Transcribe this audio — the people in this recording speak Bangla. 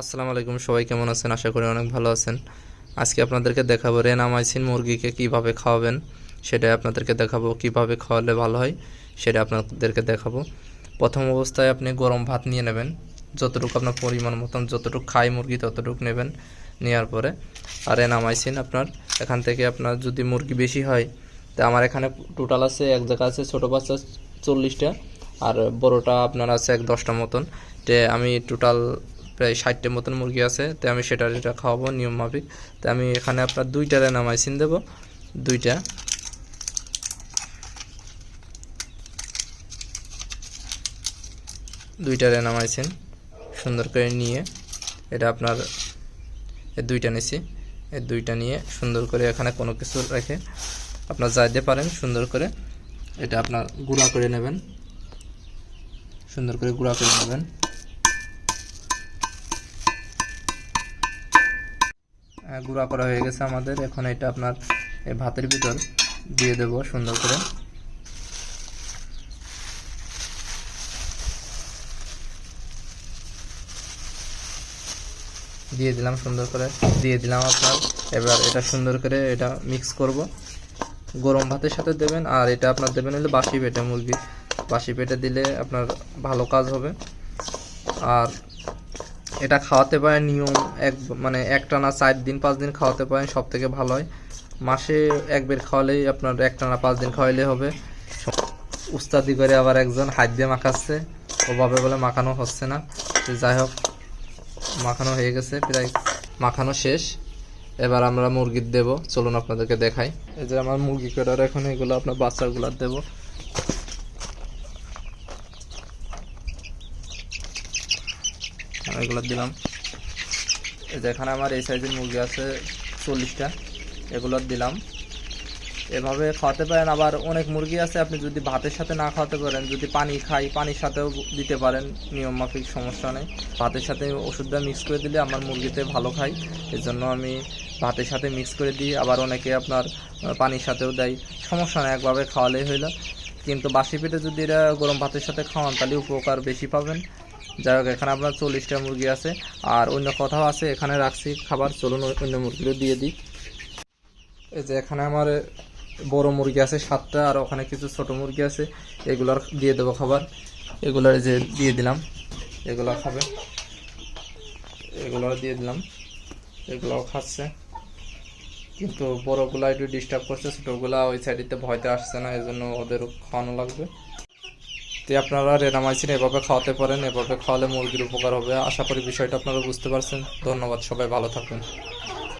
আসসালামু আলাইকুম, সবাই কেমন আছেন? আশা করি অনেক ভালো আছেন। আজকে আপনাদেরকে দেখাবো রেনামাইসিন মুরগিকে কীভাবে খাওয়াবেন সেটাই আপনাদেরকে দেখাবো। কীভাবে খাওয়ালে ভালো হয়, সেটা আপনাদেরকে দেখাবো। প্রথম অবস্থায় আপনি গরম ভাত নিয়ে নেবেন। যতটুকু আপনার পরিমাণ মতন, যতটুকু খায় মুরগি, ততটুকু নেবেন। নেওয়ার পরে আর রেনামাইসিন আপনার, এখান থেকে আপনার যদি মুরগি বেশি হয়, তা আমার এখানে টোটাল আছে, এক জায়গা আছে ছোটো বাচ্চা চল্লিশটা, আর বড়টা আপনার আছে এক দশটা মতন। তে আমি টোটাল প্রায় ষাটটা মতন মুরগি আছে, তো আমি সেটা যেটা খাওয়াবো, নিয়ম মাফিক। তো আমি এখানে আপনার দুইটা রেনামাইসিন দেবো, দুইটা। দুইটা রেনামাইসিন সুন্দর করে নিয়ে, এটা আপনার দুইটা নিছি এই দুইটা নিয়ে সুন্দর করে এখানে কোনো কিছু রেখে আপনার যাইতে পারেন, সুন্দর করে। এটা আপনার গুঁড়া করে নেবেন। সুন্দর করে গুঁড়া করে নেবেন। গুঁড়া করা হয়ে গেছে আমাদের। এখন এটা আপনার ভাতের ভিতর দিয়ে দেব সুন্দর করে। দিয়ে দিলাম সুন্দর করে। দিয়ে দিলাম আপনার। এবার এটা সুন্দর করে এটা মিক্স করব। গরম ভাতের সাথে দেবেন, আর এটা আপনার দেবেন হলে বাসি পেটে মুরগি। বাসি পেটে দিলে আপনার ভালো কাজ হবে। আর এটা খাওয়াতে পারেন নিয়ম এক মানে একটানা চার দিন, পাঁচ দিন খাওয়াতে পারেন সব থেকে ভালো হয়। মাসে একবার খাওয়ালেই আপনার একটানা পাঁচ দিন খাওয়াইলে হবে। উস্তাদি করে আবার একজন হাত দিয়ে মাখাচ্ছে। ওভাবে বলে মাখানো হচ্ছে না। যাই হোক, মাখানো হয়ে গেছে, প্রায় মাখানো শেষ। এবার আমরা মুরগির দেব। চলুন আপনাদেরকে দেখাই। এই যে আমার মুরগি করার এখন এগুলো আপনার বাচ্চাগুলার দেবো। এগুলো দিলাম। এই যে এখানে আমার এই সাইজের মুরগি আছে চল্লিশটা, এগুলো দিলাম। এভাবে খাওয়াতে পারেন। আবার অনেক মুরগি আছে, আপনি যদি ভাতের সাথে না খাওয়াতে পারেন, যদি পানি খাই, পানির সাথেও দিতে পারেন, নিয়ম মাফিক, সমস্যা নেই। ভাতের সাথে ওষুধটা মিক্স করে দিলে আমার মুরগিতে ভালো খাই। এর জন্য আমি ভাতের সাথে মিক্স করে দিই। আবার অনেকে আপনার পানির সাথেও দেয়। সমস্যা নেই, একভাবে খাওয়ালেই হইল। কিন্তু বাসি পেটে যদি এরা গরম ভাতের সাথে খাওয়ান, তাহলে উপকার বেশি পাবেন। যাই হোক, এখানে আপনার চল্লিশটা মুরগি আছে। আর অন্য কথাও আছে, এখানে রাখছি খাবার, চলুন অন্য মুরগিও দিয়ে দিই। এই যে এখানে আমার বড় মুরগি আছে সাতটা, আর ওখানে কিছু ছোট মুরগি আছে। এগুলার দিয়ে দেবো খাবার। এগুলার যে দিয়ে দিলাম, এগুলো খাবে। এগুলো দিয়ে দিলাম। এগুলোও খাচ্ছে। কিন্তু বড়গুলা একটু ডিস্টার্ব করছে, ছোটোগুলা ওই সাইডেতে ভয়তে আসছে না এই জন্য ওদেরও খাওয়ানো লাগবে। তো আপনারা রেনামাইসিন এভাবে খাওয়াতে পারেন, এভাবে খাওয়ালে মুরগির উপকার হবে। আশা করি বিষয়টা আপনারা বুঝতে পারছেন। ধন্যবাদ, সবাই ভালো থাকবেন।